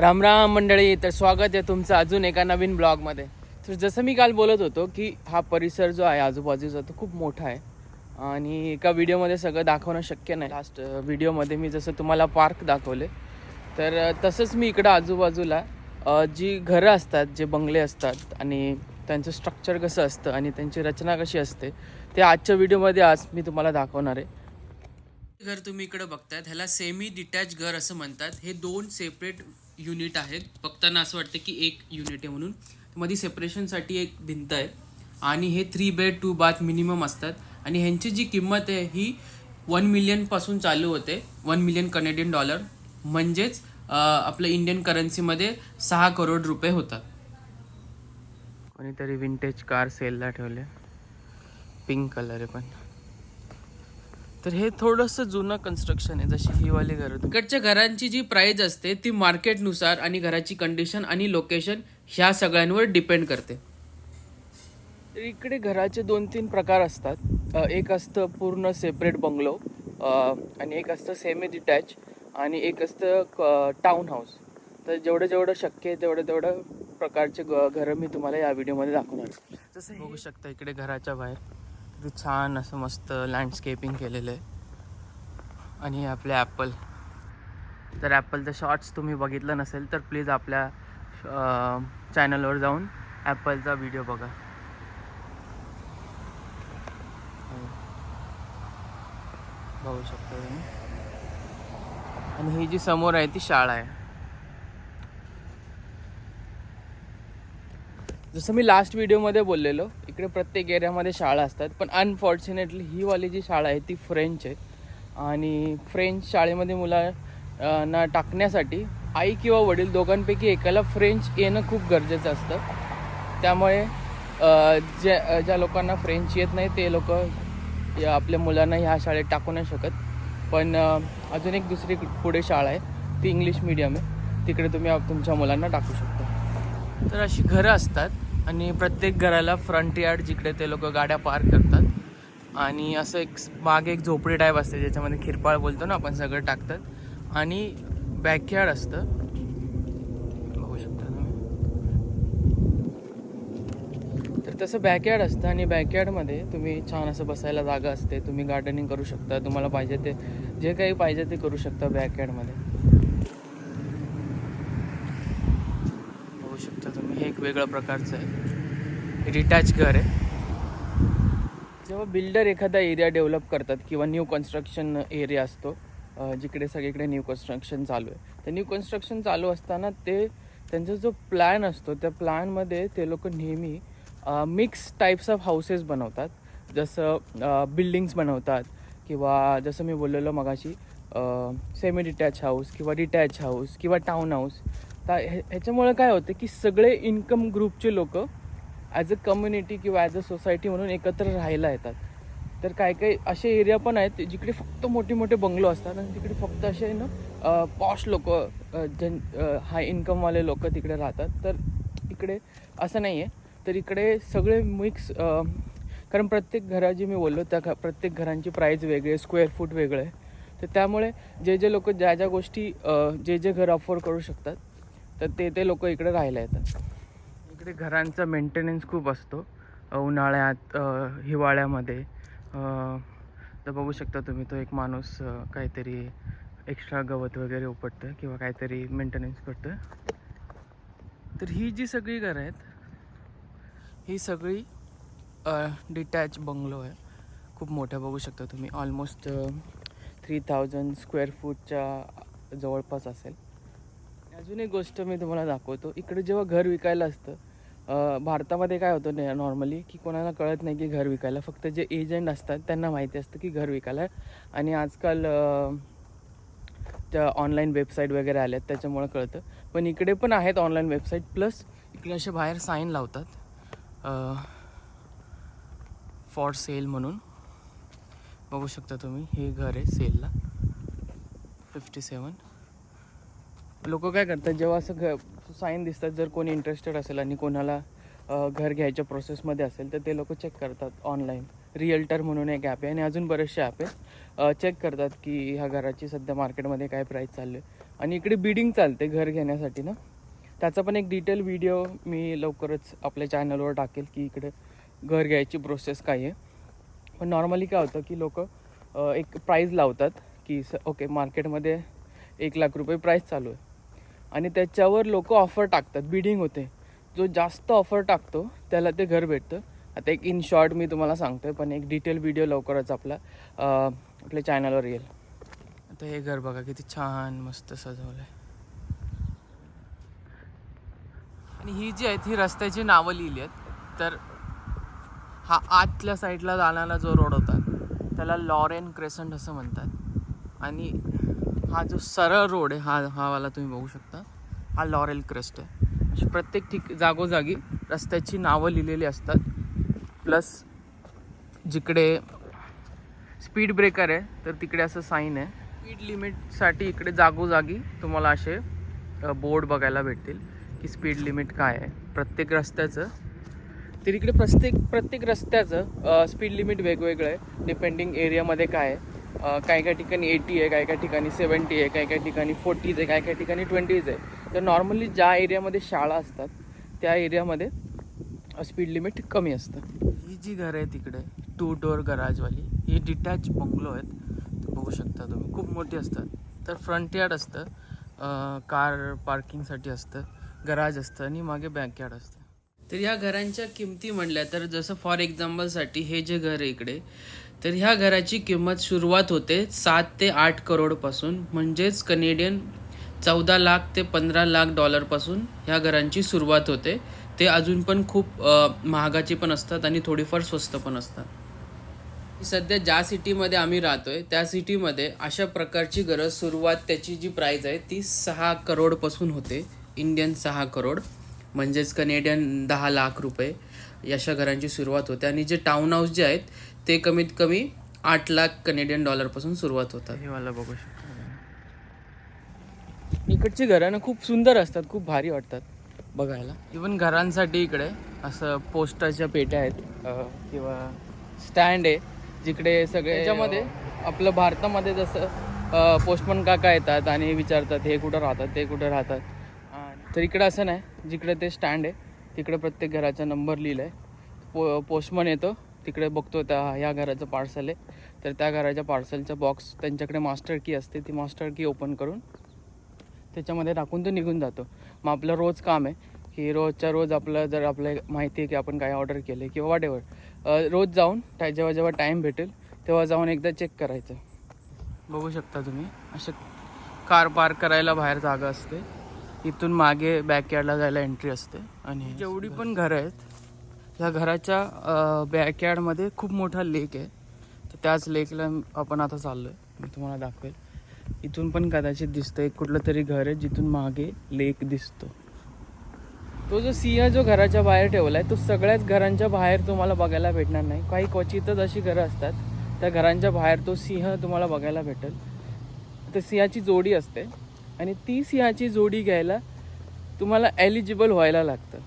राम राम मंडळी तर स्वागत आहे तुमचं अजून एका नवीन ब्लॉगमध्ये. तर जसं मी काल बोलत होतो की हा परिसर जो आहे आजूबाजूचा तो खूप मोठा आहे. आणि एका व्हिडिओमध्ये सगळं दाखवणं शक्य नाही. लास्ट व्हिडिओमध्ये मी जसं तुम्हाला पार्क दाखवले तर तसंच मी इकडं आजूबाजूला जी घरं असतात जे बंगले असतात आणि त्यांचं स्ट्रक्चर कसं असतं आणि त्यांची रचना कशी असते ते आजच्या व्हिडिओमध्ये आज मी तुम्हाला दाखवणार आहे. घर तुम्ही इकडे बघतात ह्याला सेमी डिटॅच घर असं म्हणतात. हे दोन सेपरेट युनिट आहेत. बघताना असं वाटतं की एक युनिट आहे म्हणून. मध्ये सेपरेशनसाठी एक भिंत आहे. आणि हे three bed two bath minimum असतात. आणि ह्यांची जी किंमत आहे ही वन मिलियनपासून चालू होते. वन मिलियन कनेडियन डॉलर म्हणजेच आपलं इंडियन करन्सीमध्ये सहा करोड रुपये होतात. कोणीतरी विंटेज कार सेलला ठेवले. पिंक कलर आहे पण. तर हे थोडंसं जुनं कन्स्ट्रक्शन आहे जशी ही वाली घर. इकडच्या घरांची जी प्राइस असते ती मार्केटनुसार आणि घराची कंडिशन आणि लोकेशन ह्या सगळ्यांवर डिपेंड करते. तर इकडे घराचे दोन तीन प्रकार असतात. एक असतं पूर्ण सेपरेट बंगलो आणि एक असतं सेमी डिटॅच आणि एक असतं टाऊन हाऊस तर जेवढं जेवढं शक्य आहे तेवढं तेवढं प्रकारचे घरं मी तुम्हाला या व्हिडिओमध्ये दाखवणार. जसं बघू शकता इकडे घराच्या बाहेर. किती छान असं मस्त लँडस्केपिंग केलेलं आहे. आणि आपले ॲपल तर ॲपलचं शॉर्ट्स तुम्ही बघितलं नसेल तर प्लीज आपल्या चॅनलवर जाऊन ॲपलचा व्हिडिओ बघा. बघू शकता तुम्ही. आणि ही जी समोर आहे ती शाळा आहे. जसं मी लास्ट व्हिडिओमध्ये बोललेलो इकडे प्रत्येक एरियामध्ये शाळा असतात पण अनफॉर्च्युनेटली ही वाली जी शाळा आहे ती फ्रेंच आहे. आणि फ्रेंच शाळेमध्ये मुलांना टाकण्यासाठी आई किंवा वडील दोघांपैकी एकाला फ्रेंच येणं खूप गरजेचं असतं. त्यामुळे ज्या ज्या लोकांना फ्रेंच येत नाही ते लोक आपल्या मुलांना ह्या शाळेत टाकू नाही शकत. पण अजून एक दुसरी पुढे शाळा आहे ती इंग्लिश मीडियम आहे. तिकडे तुम्ही तुमच्या मुलांना टाकू शकता. तर अशी घरं असतात आणि प्रत्येक घराला फ्रंट यार्ड जिकडे ते लोक गाड्या पार्क करतात. आणि असं एक मागे एक झोपडी टाईप असते ज्याच्यामध्ये खिरपाळ बोलतो ना आपण सगळं टाकतात. आणि बॅकयार्ड असतं. बघू शकता तुम्ही. तर तसं बॅकयार्ड असतं आणि बॅकयार्डमध्ये तुम्ही छान असं बसायला जागा असते. तुम्ही गार्डनिंग करू शकता तुम्हाला पाहिजे ते जे काही पाहिजे ते करू शकता बॅकयार्डमध्ये बघू शकता तुम्ही हे एक वेगळ्या प्रकारचं आहे. रिटॅच घर आहे. जेव्हा बिल्डर एखादा एरिया डेव्हलप करतात किंवा न्यू कन्स्ट्रक्शन एरिया असतो जिकडे सगळीकडे न्यू कन्स्ट्रक्शन चालू आहे. तर न्यू कन्स्ट्रक्शन चालू असताना ते त्यांचा जो प्लॅन असतो त्या प्लॅनमध्ये ते लोक नेहमी मिक्स टाईप्स ऑफ हाऊसेस बनवतात. जसं बिल्डिंग्स बनवतात किंवा जसं मी बोललेलो मगाशी सेमी डिटॅच हाऊस किंवा डिटॅच हाऊस किंवा टाऊन हाऊस तर ह्या- ह्याच्यामुळे काय होतं की सगळे इन्कम ग्रुपचे लोक ॲज अ कम्युनिटी किंवा ॲज अ सोसायटी म्हणून एकत्र राहायला येतात. तर काही काही असे एरिया पण आहेत जिकडे फक्त मोठे मोठे बंगलो असतात आणि तिकडे फक्त असे ना पॉश लोक जन हाय इन्कमवाले लोक तिकडे राहतात. तर इकडे असं नाही आहे तर इकडे सगळे मिक्स कारण प्रत्येक घराची मी बोललो त्या घ- प्रत्येक घरांची प्राईज वेगळी आहे स्क्वेअर फूट वेगळं आहे. तर त्यामुळे जे जे लोक ज्या ज्या गोष्टी जे जे घर अफोर्ड करू शकतात तर ते ते लोक इकडे राहायला येतात इकडे घरांचा मेंटेनन्स खूप असतो. उन्हाळ्यात हिवाळ्यामध्ये. तर बघू शकता तुम्ही तो एक माणूस काहीतरी एक्स्ट्रा गवत वगैरे उपटतं किंवा काहीतरी मेंटेनन्स करतं तर ही जी सगळी घरं आहेत ही सगळी डिटॅच बंगलो आहे. खूप मोठं बघू शकता तुम्ही. ऑलमोस्ट थ्री थाउजंड स्क्वेअर फूटच्या जवळपास असेल. अजून एक गोष्ट मी तुम्हाला दाखवतो. इकडे जेव्हा घर विकायला असतं भारतामध्ये काय होतं नॉर्मली की कोणाला कळत नाही की घर विकायला. फक्त जे एजंट असतात त्यांना माहिती असतं की घर विकायला. आणि आजकाल त्या ऑनलाईन वेबसाईट वगैरे आल्यात त्याच्यामुळं कळतं. पण इकडे पण आहेत ऑनलाईन वेबसाईट प्लस इकडे असे बाहेर साईन लावतात. फॉर सेल म्हणून. बघू शकता तुम्ही हे घर आहे सेलला फिफ्टी सेवन लोक काय करतात जेव्हा असं घ साईन दिसतात जर कोणी इंटरेस्टेड असेल आणि कोणाला घर घ्यायच्या प्रोसेसमध्ये असेल तर ते लोक चेक करतात ऑनलाईन रिअल्टर म्हणून एक ॲप आहे आणि अजून बरेचसे ॲप आहेत. चेक करतात की ह्या घराची सध्या मार्केटमध्ये काय प्राईस चालली आहे आणि इकडे बिडिंग चालते घर घेण्यासाठी ना. त्याचा पण एक डिटेल व्हिडिओ मी लवकरच आपल्या चॅनलवर टाकेल की इकडे घर घ्यायची प्रोसेस काय आहे. पण नॉर्मली काय होतं की लोक एक प्राईज लावतात की स ओके मार्केटमध्ये एक लाख रुपये प्राईस चालू आहे. आणि त्याच्यावर लोक ऑफर टाकतात. बिडिंग होते. जो जास्त ऑफर टाकतो त्याला ते घर भेटतं. आता एक इन शॉर्ट मी तुम्हाला सांगतो आहे पण एक डिटेल व्हिडिओ लवकरच आपला आपल्या चॅनलवर येईल. आता हे घर बघा किती छान मस्त सजवलं आहे आणि ही जी आहेत ही रस्त्याची नावं लिहिली आहेत. तर हा आतल्या साईडला जाणारा जो रोड होता त्याला लॉरेन क्रेसंट असं म्हणतात. आणि हा जो सरळ रोड आहे हा हा वाला तुम्ही बघू शकता. हा लॉरेल क्रस्ट आहे. अशी प्रत्येक ठिक जागोजागी रस्त्याची नावं लिहिलेली असतात. प्लस जिकडे स्पीड ब्रेकर आहे तर तिकडे असं साईन आहे. स्पीड लिमिटसाठी इकडे जागोजागी तुम्हाला असे बोर्ड बघायला भेटतील की स्पीड लिमिट काय आहे. प्रत्येक रस्त्याचं तर इकडे प्रत्येक प्रत्येक रस्त्याचं स्पीड लिमिट वेगवेगळं आहे डिपेंडिंग एरियामध्ये काय आहे. काही काही ठिकाणी एटी आहे काही काही ठिकाणी सेवन्टी आहे काही काही ठिकाणी फोर्टीज आहे काही काही ठिकाणी ट्वेंटीज आहे. तर नॉर्मली ज्या एरियामध्ये शाळा असतात त्या एरियामध्ये स्पीड लिमिट कमी असतं. ही जी घरं आहे तिकडे टू डोअर गराजवाली ही डिटॅच बंगलो आहेत. ते बघू शकता तुम्ही खूप मोठी असतात. तर फ्रंट यार्ड असतं कार पार्किंगसाठी असतं गराज असतं आणि मागे बॅकयार्ड असतं. तर ह्या घरांच्या किमती म्हणल्या तर जसं फॉर एक्झाम्पलसाठी हे जे घर आहे इकडे तर ह्या घराची किंमत सुरुवात होते सात ते आठ करोडपासून म्हणजेच कनेडियन चौदा लाख ते पंधरा लाख डॉलरपासून ह्या घरांची सुरुवात होते. ते अजून पण खूप महागाची पण असतात आणि थोडीफार स्वस्त पण असतात. सध्या ज्या सिटीमध्ये आम्ही राहतोय त्या सिटीमध्ये अशा प्रकारची गरज सुरुवात त्याची जी प्राईज आहे ती सहा करोडपासून होते. इंडियन सहा करोड म्हणजेच कनेडियन दहा लाख रुपये अशा घरांची सुरुवात होते. आणि जे टाऊन हाऊस जे आहेत ते कमीत कमी आठ लाख कनेडियन डॉलरपासून सुरुवात होतात. हे मला बघू शकता इकडची घरं ना खूप सुंदर असतात खूप भारी वाटतात बघायला. इवन घरांसाठी इकडे असं पोस्टाच्या पेट्या आहेत किंवा स्टँड आहे जिकडे सगळे याच्यामध्ये आपलं भारतामध्ये जसं पोस्टमन काका येतात आणि विचारतात हे कुठं राहतात? ते कुठं राहतात? तर इकडे असं नाही जिकडे ते स्टँड आहे तिकडे प्रत्येक घराचा नंबर लिहिला आहे पो पोस्टमन येतो तिकडे बघतो त्या ह्या घराचं पार्सल आहे. तर त्या घराच्या पार्सलचा बॉक्स त्यांच्याकडे मास्टर की असते ती मास्टर की ओपन करून त्याच्यामध्ये टाकून तो निघून जातो. मग आपलं रोज काम आहे. की रोजच्या रोज आपलं जर आपलं माहिती आहे की आपण काय ऑर्डर केलं किंवा वॉट एव्हर रोज जाऊन त्या जेव्हा जेव्हा टाईम भेटेल तेव्हा जाऊन एकदा चेक करायचं. बघू शकता तुम्ही असे कार पार्क करायला बाहेर जागा असते. इथून मागे बॅकयार्डला जायला एंट्री असते. आणि जेवढी पण घरं आहेत. ह्या घराच्या बॅकयार्डमध्ये खूप मोठा लेक आहे. तर त्याच लेकला आपण आता चाललो आहे मी तुम्हाला दाखवेल. इथून पण कदाचित दिसतं एक कुठलं तरी घर आहे जिथून मागे लेक दिसतो. तो जो सिंह जो घराच्या बाहेर ठेवला आहे तो सगळ्याच घरांच्या बाहेर तुम्हाला बघायला भेटणार नाही. काही क्वचितच अशी घरं असतात. त्या घरांच्या बाहेर तो सिंह तुम्हाला बघायला भेटेल. तर सिंहाची जोडी असते. आणि ती सिंहाची जोडी घ्यायला तुम्हाला एलिजिबल व्हायला लागतं.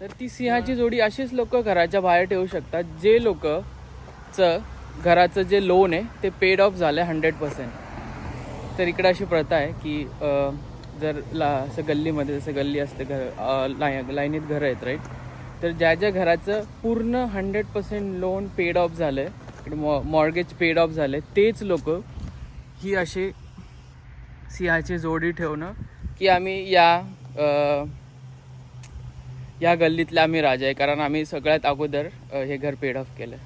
तर ती सिंहाची जोडी अशीच लोक घराच्या बाहेर ठेवू शकतात. जे लोकचं घराचं जे लोन आहे ते पेड ऑफ झालं आहे हंड्रेड पर्सेंट तर इकडे अशी प्रथा आहे की जर ला असं गल्लीमध्ये जसं गल्ली असते घर लाय लाईनीत घरं आहेत राईट तर ज्या ज्या घराचं पूर्ण hundred percent loan paid off झालं आहे मॉ मॉर्गेज पेड ऑफ झालं आहे तेच लोक ही अशी सिंहाची जोडी ठेवणं की आम्ही या या गल्लीतले आम्ही राजा आहे कारण आम्ही सगळ्यात अगोदर हे घर पेड ऑफ केलं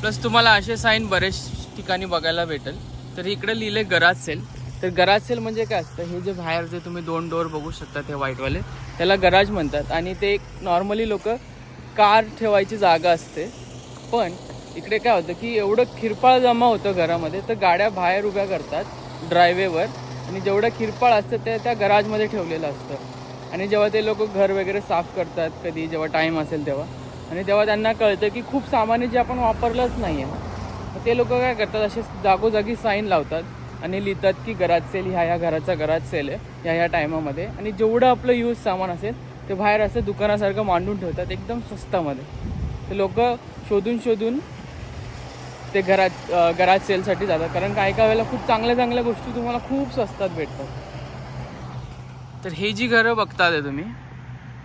प्लस तुम्हाला असे साईन बरेच ठिकाणी बघायला भेटेल. तर इकडे लिहिले गराज सेल. तर गराज सेल म्हणजे काय असतं? हे जे बाहेर जे तुम्ही दोन डोअर बघू शकता ते व्हाईटवाले त्याला गराज म्हणतात. आणि ते एक नॉर्मली लोक कार ठेवायची जागा असते. पण इकडे काय होतं की एवढं खिरपाळ जमा होतं घरामध्ये तर गाड्या बाहेर उभ्या करतात ड्रायवेवर आणि जेवढं खिरपाळ असतं ते त्या गराजमध्ये ठेवलेलं असतं. आणि जेव्हा ते लोक घर वगैरे साफ करतात कधी जेव्हा टाईम असेल तेव्हा. आणि तेव्हा त्यांना कळतं की खूप सामान्य जे आपण वापरलंच नाही आहे ते लोक काय करतात असे जागोजागी साईन लावतात आणि लिहितात की घरात सेल ह्या ह्या घराचा घरात सेल आहे ह्या ह्या टायमामध्ये आणि जेवढं आपलं यूज सामान असेल ते बाहेर असं दुकानासारखं मांडून ठेवतात एकदम स्वस्तामध्ये. ते लोक शोधून शोधून ते घरात घरात सेलसाठी जातात. कारण काही काही वेळेला खूप चांगल्या चांगल्या गोष्टी तुम्हाला खूप स्वस्तात भेटतात. तर हे जी घरं बघता आहे तुम्ही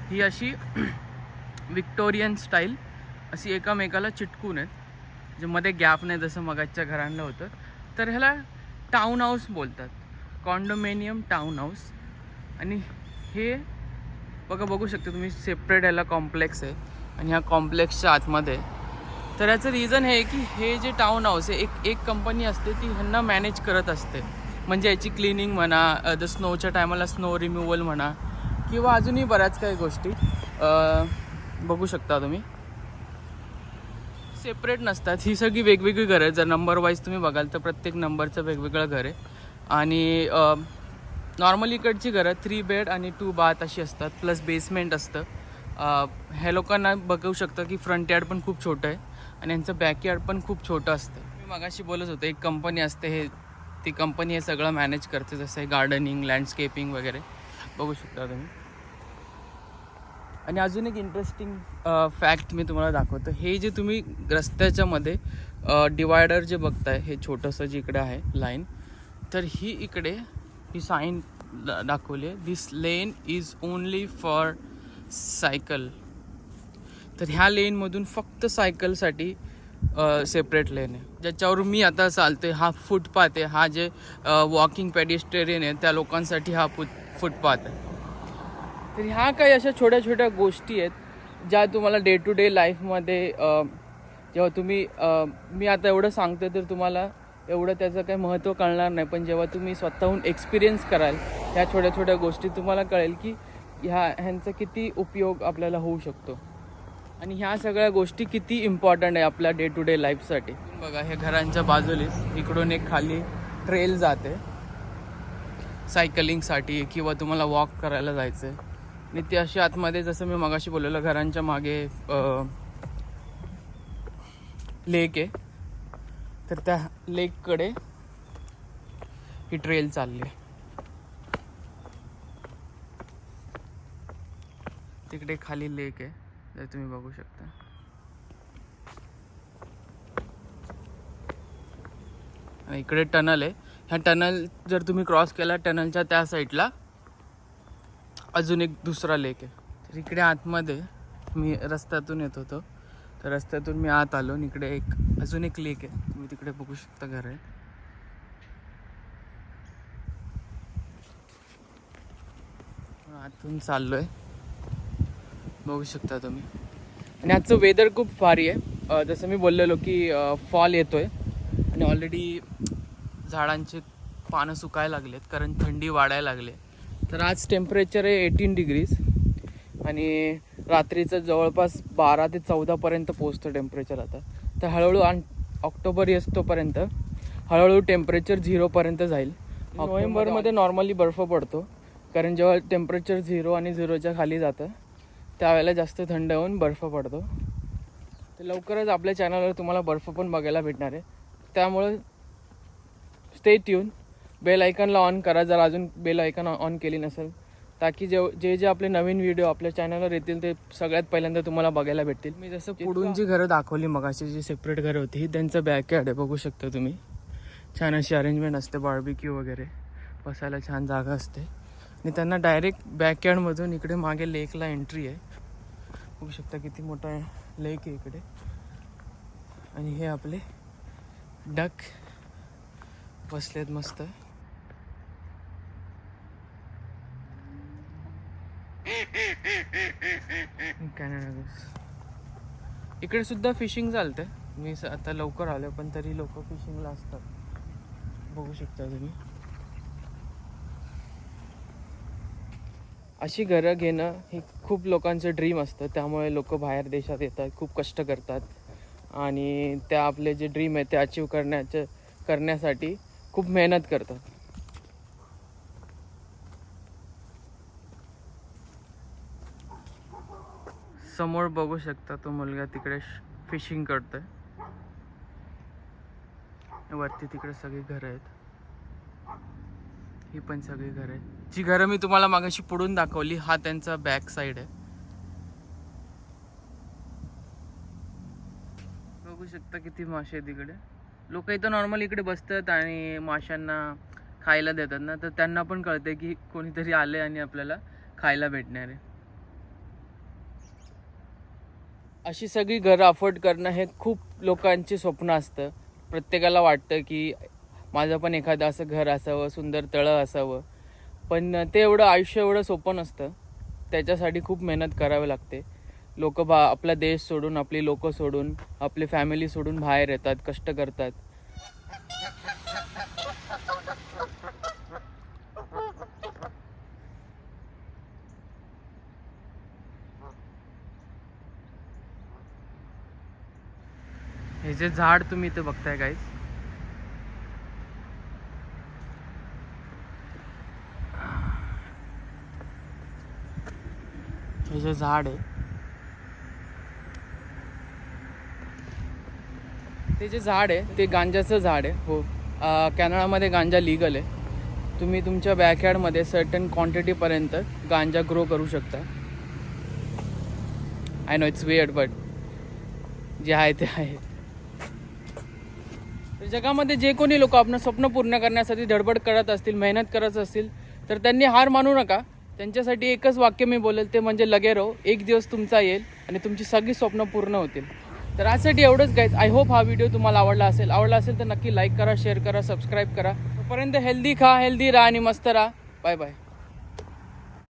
ही अशी विक्टोरियन स्टाईल अशी एकामेकाला चिटकून आहेत जे मध्ये गॅप नाही जसं मगाच्या घरांना होतं. तर ह्याला टाऊन हाऊस बोलतात कॉन्डोमेनियम टाऊन हाऊस आणि हे बघा बघू शकता तुम्ही सेपरेट ह्याला कॉम्प्लेक्स आहे आणि ह्या कॉम्प्लेक्सच्या आतमध्ये तर याचं रिझन हे आहे की हे जे टाऊन हाऊस आहे एक एक कंपनी असते ती ह्यांना मॅनेज करत असते. म्हणजे याची क्लिनिंग म्हणा द स्नोच्या टायमाला स्नो रिमूवल म्हणा किंवा अजूनही बऱ्याच काही गोष्टी. बघू शकता तुम्ही. सेपरेट नसतात. ही सगळी वेगवेगळी घरं आहेत. जर नंबर वाईज तुम्ही बघाल तर प्रत्येक नंबरचं वेगवेगळं घर आहे. आणि नॉर्मली इकडची घरं थ्री बेड आणि टू बाथ अशी असतात. प्लस बेसमेंट असतं. ह्या लोकांना बघू शकतं की फ्रंट यार्ड पण खूप छोटं आहे. आणि यांचं बॅकयार्ड पण खूप छोटं असतं. मी मागाशी बोलत होतो एक कंपनी असते हे ती कंपनी हे सगळं मॅनेज करते जसं आहे गार्डनिंग लँडस्केपिंग वगैरे. बघू शकता तुम्ही. आणि अजून एक इंटरेस्टिंग फॅक्ट मी तुम्हाला दाखवतो. हे जे तुम्ही रस्त्याच्या मध्ये डिवायडर जे बघताय हे छोटंसं जे इकडे आहे लाईन तर ही इकडे ही साईन दाखवली आहे. This lane is only for cycle तर ह्या लेनमधून फक्त सायकलसाठी सेपरेट लेन आहे. ज्याच्यावर मी आता चालते हा फुटपाथ आहे. हा जे वॉकिंग पॅडिस्टेरियन आहे त्या लोकांसाठी हा फुट फुटपाथ आहे. तर ह्या काही अशा छोट्या छोट्या गोष्टी आहेत ज्या तुम्हाला डे टू डे लाईफमध्ये जेव्हा तुम्ही मी आता एवढं सांगतो तर तुम्हाला एवढं त्याचं काही महत्त्व कळणार नाही. पण जेव्हा तुम्ही स्वतःहून एक्सपिरियन्स कराल ह्या छोट्या छोट्या गोष्टी तुम्हाला कळेल की ह्या ह्यांचा किती उपयोग आपल्याला होऊ शकतो. आणि ह्या सगळ्या गोष्टी किती इम्पॉर्टंट आहे आपल्या डे टू डे लाईफसाठी बघा हे घरांच्या बाजूलीच इकडून एक खाली ट्रेल जाते. सायकलिंगसाठी किंवा तुम्हाला वॉक करायला जायचं आहे आणि ती अशी आतमध्ये जसं मी मगाशी बोललेलं घरांच्या मागे लेक आहे. तर त्या लेककडे ही ट्रेल चालली आहे. तिकडे खाली लेक आहे. तर तुम्ही बघू शकता. आणि इकडे टनल आहे. ह्या टनल जर तुम्ही क्रॉस केला टनलच्या त्या साईडला अजून एक दुसरा लेक आहे. तर इकडे आतमध्ये मी रस्त्यातून येत होतो. तर रस्त्यातून मी आत आलो आणि इकडे एक अजून एक लेक आहे. तुम्ही तिकडे बघू शकता घर आहे. आतून चाललो आहे बघू शकता तुम्ही. आणि आजचं वेदर खूप भारी आहे. जसं मी बोललेलो की फॉल येतोय. आणि ऑलरेडी झाडांचे पानं सुकायला लागलेत कारण थंडी वाढायला लागली आहे. तर आज टेम्परेचर आहे एटीन डिग्रीज आणि रात्रीचं जवळपास बारा ते चौदापर्यंत पोचतं टेम्परेचर आता. तर हळूहळू आण ऑक्टोबर येतोपर्यंत हळूहळू टेम्परेचर झिरोपर्यंत जाईल. नोव्हेंबरमध्ये नॉर्मली बर्फ पडतो. कारण जेव्हा टेम्परेचर झिरो आणि झिरोच्या खाली जातं त्यावेळेला जास्त थंड होऊन बर्फ पडतो. तर लवकरच आपल्या चॅनलवर तुम्हाला बर्फ पण बघायला भेटणार आहे. त्यामुळं स्टे ट्यून बेल आयकनला ऑन करा. जर अजून बेल आयकन ऑन केली नसेल ताकी जे जे जे आपले नवीन व्हिडिओ आपल्या चॅनलवर येतील ते सगळ्यात पहिल्यांदा तुम्हाला बघायला भेटतील. मी जसं पुढून जी घरं दाखवली मगाशी जी सेपरेट घरं होती ही त्यांचं बॅकयार्ड आहे. बघू शकता तुम्ही. छान अशी अरेंजमेंट असते बार्बिक्यू वगैरे. बसायला छान जागा असते. आणि त्यांना डायरेक्ट बॅकयार्डमधून इकडे मागे लेकला एंट्री आहे. बघू शकता किती मोठा लेक आहे इकडे. आणि हे आपले डक बसलेत मस्त. कॅनडा इकडे सुद्धा फिशिंग चालते मी स- आता लवकर आलो पण तरी लोक फिशिंगला असतात. बघू शकता तुम्ही. अशी घरं घेणं हे खूप लोकांचं ड्रीम असतं. त्यामुळे लोक बाहेर देशात येतात खूप कष्ट करतात. आणि त्या आपले जे ड्रीम आहे ते अचीव करण्याचं करण्यासाठी खूप मेहनत करतात. समोर बघू शकता तो मुलगा तिकडे फिशिंग करतोय. वरती तिकडे सगळी घरं आहेत. ही पण सगळी घरं आहेत. जी घरं मी तुम्हाला मागाशी पुढून दाखवली हा त्यांचा बॅक साईड आहे. बघू शकता किती मासे आहेत तिकडे लोक इथं नॉर्मल इकडे बसतात आणि माशांना खायला देतात ना तर त्यांना पण कळते की कोणीतरी आले आणि आपल्याला खायला भेटणार आहे. अशी सगळी घरं अफोर्ड करणं हे खूप लोकांचे स्वप्न असतं. प्रत्येकाला वाटतं की माझं पण एखादं असं घर असावं सुंदर तळं असावं. पण ते एवढं आयुष्य एवढं सोपं नसतं. त्याच्यासाठी खूप मेहनत करावी लागते. लोक बा आपला देश सोडून आपली लोक सोडून आपली फॅमिली सोडून बाहेर येतात कष्ट करतात. हे जे झाड तुम्ही इथे बघताय काहीच जे झाड आहे. ते जे झाड आहे ते गांजाचं झाड आहे हो. कॅनडामध्ये गांजा लिगल आहे. तुम्ही तुमच्या बॅकयार्डमध्ये सर्टन क्वांटिटीपर्यंत गांजा ग्रो करू शकता. I know it's weird but जे आहे ते आहे. तर जगामध्ये जे कोणी लोक आपलं स्वप्न पूर्ण करण्यासाठी धडपड करत असतील मेहनत करत असतील तर त्यांनी हार मानू नका. त्यांच्यासाठी एकच वाक्य मी बोलेल ते म्हणजे लगे राहो एक दिवस तुमचा येईल आणि तुमची सगळी स्वप्न पूर्ण होतील. तर आजसाठी एवढंच गाईज आय होप हा व्हिडिओ तुम्हाला आवडला असेल. आवडला असेल तर नक्की लाईक करा शेअर करा सबस्क्राईब करा. तोपर्यंत हेल्दी खा हेल्दी राहा आणि मस्त राहा. Bye bye